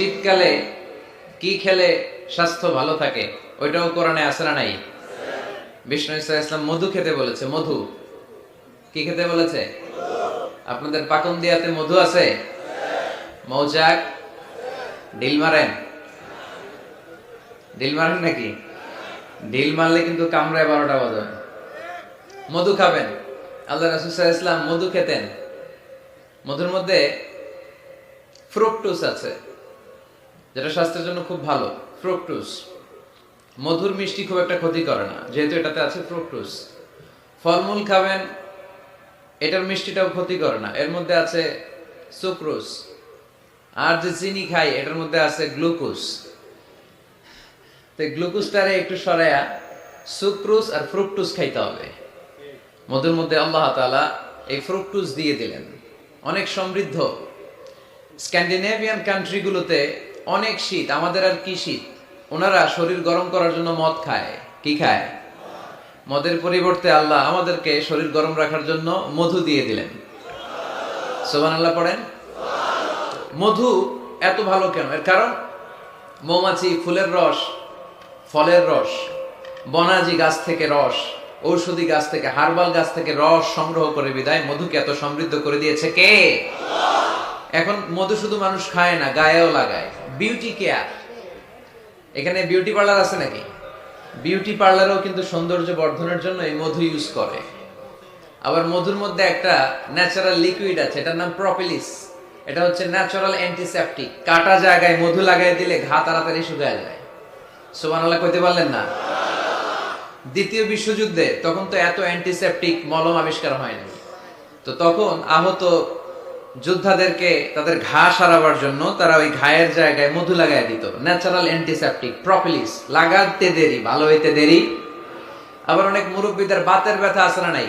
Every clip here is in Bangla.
শীতকালে কি খেলে স্বাস্থ্য ভালো থাকে? ওইটাও কোরআনে আসে না নাই? বিষ্ণু ইসা ইসলাম মধু খেতে বলেছে, মধু। কি খেতে বলেছে? আপনাদের পাকন দিয়াতে মধু আছে? মৌচাক? ডিল মারেন। ডিল মারেন নাকি? ডিল মারলে কিন্তু কামড়ায় বারোটা বাজে। মধু খাবেন। আল্লাহ রাসুসাহ ইসলাম মধু খেতেন। মধুর মধ্যে ফ্রুকটুস আছে। যেটা স্বাস্থ্যের জন্য খুব ভালো ফ্রুকটুস মধুর মিষ্টি খুব একটা ক্ষতি করে না, যেহেতু এটাতে আছে ফ্রুকটুস ফলমূল খাবেন, এটার মিষ্টিটাও ক্ষতি করে না। এর মধ্যে আছে সুক্রোজ আর যে চিনি খাই, এটার মধ্যে আছে গ্লুকোজ তো গ্লুকোজটারে একটু সরায়া সুক্রোজ আর ফ্রুকটুস খাইতে হবে। মধুর মধ্যে আল্লাহ তাআলা এই ফ্রুকটুস দিয়ে দিলেন। অনেক সমৃদ্ধ। স্ক্যান্ডিনেভিয়ান কান্ট্রিগুলোতে অনেক শীত, আমাদের আর কি শীত? ওনারা শরীর গরম করার জন্য মদ খায়। কি খায়? মদের পরিবর্তে আল্লাহ আমাদেরকে শরীর গরম রাখার জন্য মধু দিয়ে দিলেন। সোবান আল্লাহ পড়েন? মধু এত ভালো কেন? এর কারণ? মৌমাছি, ফুলের রস, ফলের রস, বনাজি গাছ থেকে রস, ঔষধি গাছ থেকে, হার্বাল গাছ থেকে রস সংগ্রহ করে বিদায় মধুকে এত সমৃদ্ধ করে দিয়েছে কে? এখন মধু শুধু মানুষ খায় না, গায়েও লাগায়। Beauty care. এখানে বিউটি পার্লার আছে নাকি? বিউটি পার্লারও কিন্তু সৌন্দর্য বর্ধনের জন্য এই মধু ইউজ করে। আবার মধুর মধ্যে একটা ন্যাচারাল লিকুইড আছে, এটার নাম প্রপিলিস এটা হচ্ছে ন্যাচারাল অ্যান্টিসেপটিক কাটা জায়গায় মধু লাগাই দিলে ঘা তাড়াতাড়ি শুকায় যায়। সুবহানাল্লাহ, কইতে পারলেন না? দ্বিতীয় বিশ্বযুদ্ধে তখন তো এত অ্যান্টিসেপটিক মলম আবিষ্কার হয়নি। তো তখন আহত যোদ্ধাদেরকে তাদের ঘা সারাবার জন্য তারা ওই ঘায়ের জায়গায় মধু লাগাই দিত। ন্যাচারাল অ্যান্টিসেপটিক প্রপিলিস লাগাতে দেরি, ভালো হইতে দেরি। আবার অনেক মুরব্বীদের বাতের ব্যথা আছে না নাই?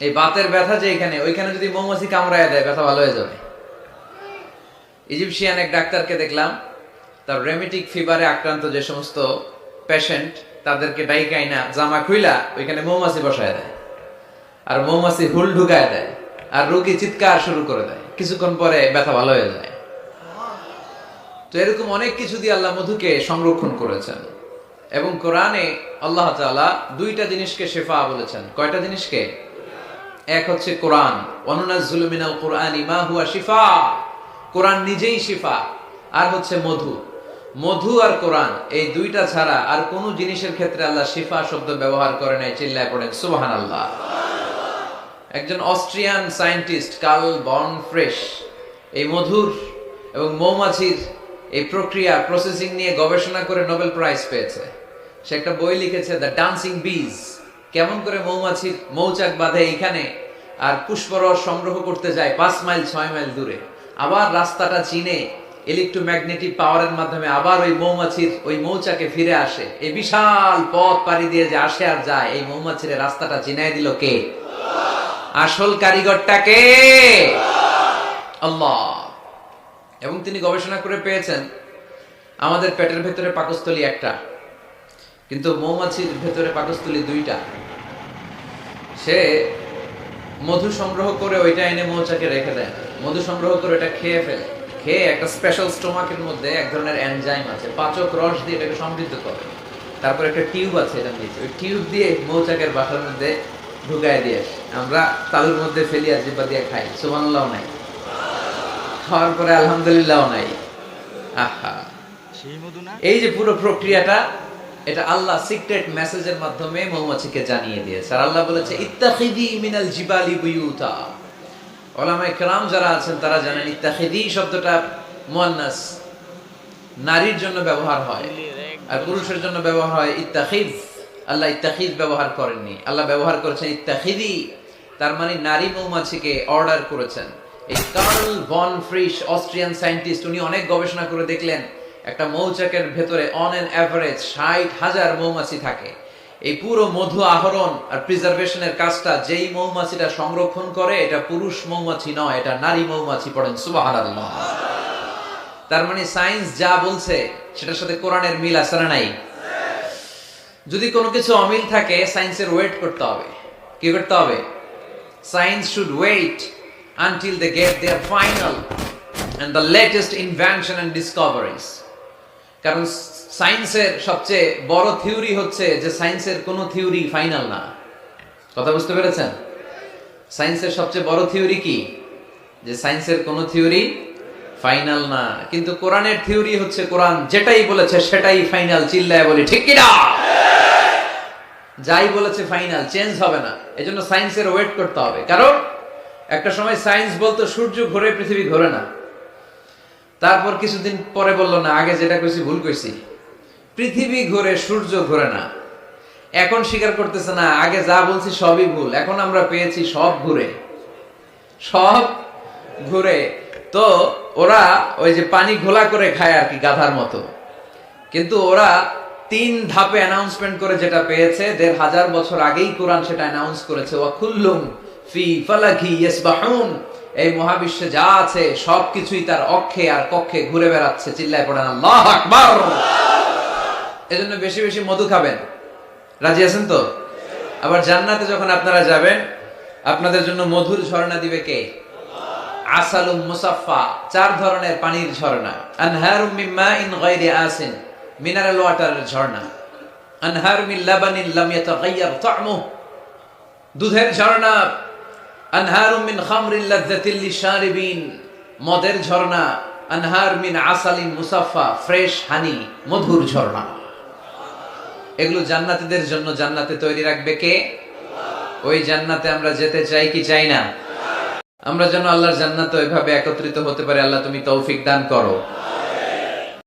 এই বাতের ব্যথা যে এখানে, ওইখানে যদি মৌমাছি কামড়ায় দেয়, ব্যথা ভালো হয়ে যাবে। ইজিপশিয়ান এক ডাক্তারকে দেখলাম, তার রেমিটিক ফিভারে আক্রান্ত যে সমস্ত পেশেন্ট তাদেরকে ডাইকাইনা জামা খুইলা ওইখানে মৌমাছি বসায় দেয়। আর মৌমাছি হুল ঢুকায় দেয়। আর রোগী চিৎকার শুরু করে দেয়। কিছুক্ষণ পরে ব্যথা ভালো হয়ে যায়। তো এরকম অনেক কিছু দিয়ে আল্লাহ মধুকে সংরক্ষণ করেছেন। এবং কোরআনে আল্লাহ তাআলা দুইটা জিনিসকে শেফা বলেছেন। কয়টা জিনিসকে? এক হচ্ছে কোরআন। অনুনাজ্জুলু মিনাল কোরআনি হুয়া শিফা। কোরআন নিজেই শিফা। আর হচ্ছে মধু। মধু আর কোরআন, এই দুইটা ছাড়া আর কোনো জিনিসের ক্ষেত্রে আল্লাহ শিফা শব্দ ব্যবহার করে নাই, চিল্লায় পড়েন, সুবহানাল্লাহ। একজন Austrian scientist, Karl von Frisch, এই মধুর এবং মৌমাছির এই প্রক্রিয়া প্রসেসিং নিয়ে গবেষণা করে নোবেল প্রাইজ পেয়েছে। সে একটা বই লিখেছে দ্য ডান্সিং বিজ কেমন করে মৌমাছির মৌচাক বাঁধে এইখানে আর পুষ্পরস সংগ্রহ করতে যায় পাঁচ মাইল, ছয় মাইল দূরে। আবার রাস্তাটা চিনে ইলেকট্রোম্যাগনেটিক পাওয়ারের মাধ্যমে আবার ওই মৌমাছির, ওই মৌচাকে ফিরে আসে। এই বিশাল পথ পাড়ি দিয়ে যে আসে আর যায়, এই মৌমাছির রাস্তাটা চিনাই দিল কে? আসল কারিগরটাকে আল্লাহ। এবং তিনি গবেষণা করে পেয়েছেন, আমাদের পেটের ভেতরে পাকস্থলী একটা, কিন্তু মৌমাছির ভেতরে পাকস্থলী দুইটা। সে মধু সংগ্রহ করে ওইটা এনে মৌচাকে রেখে দেয়। মধু সংগ্রহ করে ওটা খেয়ে ফেলে। খেয়ে একটা স্পেশাল স্টোমাকের মধ্যে এক ধরনের এনজাইম আছে, পাচক রস দিয়ে এটাকে সমৃদ্ধ করে। তারপর একটা টিউব আছে এটা নিচে ওই টিউব দিয়ে মৌচাকের বাসার মধ্যে ঢুকায় দিয়ে আসে। আমরা তালুর মধ্যে ফেলি জিব্বা দিয়ে খাই। সুবহানাল্লাহ নাই। খাওয়ার পরে আলহামদুলিল্লাহ নাই। আহা। এই যে পুরো প্রক্রিয়াটা এটা আল্লাহ সিক্রেট মেসেজের মাধ্যমে মৌমাছিকে জানিয়ে দিয়েছে। আর আল্লাহ বলেছে ইত্তাখিদি মিনাল জিবালি বুয়ুতা। ওলামায়ে কেরাম যারা আছেন তারা জানেন ইত্তাখিদি শব্দটা মুয়ান্নাস নারীর জন্য ব্যবহার হয় আর পুরুষের জন্য ব্যবহার হয় ইত্তাখিদ। আল্লাহ ইত্তাখিদ ব্যবহার করেননি। আল্লাহ ব্যবহার করেছেন ইত্তাখিদি, তার মানে নারী মৌমাছিকে অর্ডার করেছেন। এই Karl von Frisch, Austrian scientist, উনি অনেক গবেষণা করে দেখলেন, একটা মৌচাকের ভেতরে অন এন অ্যাভারেজ ষাট হাজার মৌমাছি থাকে। এই পুরো মধু আহরণ আর প্রিজার্ভেশনের কাজটা, যেই মৌমাছিটা সংরক্ষণ করে, এটা পুরুষ মৌমাছি নয়, এটা নারী মৌমাছি পড়েন, সুবহানাল্লাহ। তার মানে সায়েন্স যা বলছে, সেটার সাথে কোরআনের মিল আছে নাই? যদি কোনো কিছু অমিল থাকে সায়েন্সের ওয়েট করতে হবে। কি করতে হবে? Science should wait until they get their final and the latest invention and discoveries. কারণ সায়েন্সের সবচেয়ে বড় থিওরি হচ্ছে যে সায়েন্সের কোনো থিওরি ফাইনাল না। কথা বুঝতে পেরেছেন? সায়েন্সের সবচেয়ে বড় থিওরি কি? যে সায়েন্সের কোনো থিওরি ফাইনাল না। কিন্তু কোরআনের থিওরি হচ্ছে কোরআন যেটাই বলেছে সেটাই ফাইনাল চিল্লায় বলি, ঠিক কিনা? যাই বলেছে ফাইনাল চেঞ্জ হবে না। এজন্য সায়েন্সের ওয়েট করতে হবে। কারণ একটা সময় সায়েন্স বলতো, সূর্য ঘোরে, পৃথিবী ঘোরে না। তারপর কিছুদিন পরে বলল, না, আগে যেটা কইছি, ভুল কইছি। পৃথিবী ঘুরে, সূর্য ঘুরে না। এখন স্বীকার করতেছে, না, আগে যা বলছি সবই ভুল। এখন আমরা পেয়েছি সব ঘুরে। সব ঘুরে। তো ওরা ওই যে পানি ঘোলা করে খায় আর কি, গাধার মতো। কিন্তু ওরা তিন ধাপে অ্যানাউন্সমেন্ট করে যেটা পেয়েছে, দেড় হাজার বছর আগেই কোরআন সেটা অ্যানাউন্স করেছে, ওয়া কুল্লুম ফি ফালাকি ইয়াসবাহুন। এই মহাবিশ্বে যা আছে, সবকিছুই তার অক্ষে আর কক্ষে ঘুরে বেড়াচ্ছে, চিল্লায় পড়েন, আল্লাহ আকবার! এজন্য বেশি বেশি মধু খাবেন। রাজি আছেন তো? আবার জান্নাতে যখন আপনারা যাবেন, আপনাদের জন্য মধুর ঝর্ণা দিবে কে? আসালুম মুসাফফা, চার ধরনের পানির ঝর্ণা। আনহারুম মিন মাইন গায়রি আসিন মিনারেল ওয়াটারের ঝর্ণা। আনহার মিন লাবানিন লাম ইয়াতাগায়্যার তা'মুহু দুধের ঝর্ণা। আনহারুম মিন খামরিন লাযযাতিল লিশারিবিন। মদের ঝর্ণা। আনহার মিন আসালিন মুসাফফা ফ্রেশ হানি, মধুর ঝর্ণা। এগুলো জান্নাতীদের জন্য জান্নাতে তৈরি রাখবে কে? ওই জান্নাতে আমরা যেতে চাই কি চাই না? আমরা যেন আল্লাহর জান্নাতে ওইভাবে একত্রিত হতে পারি। আল্লাহ তুমি তৌফিক দান করো।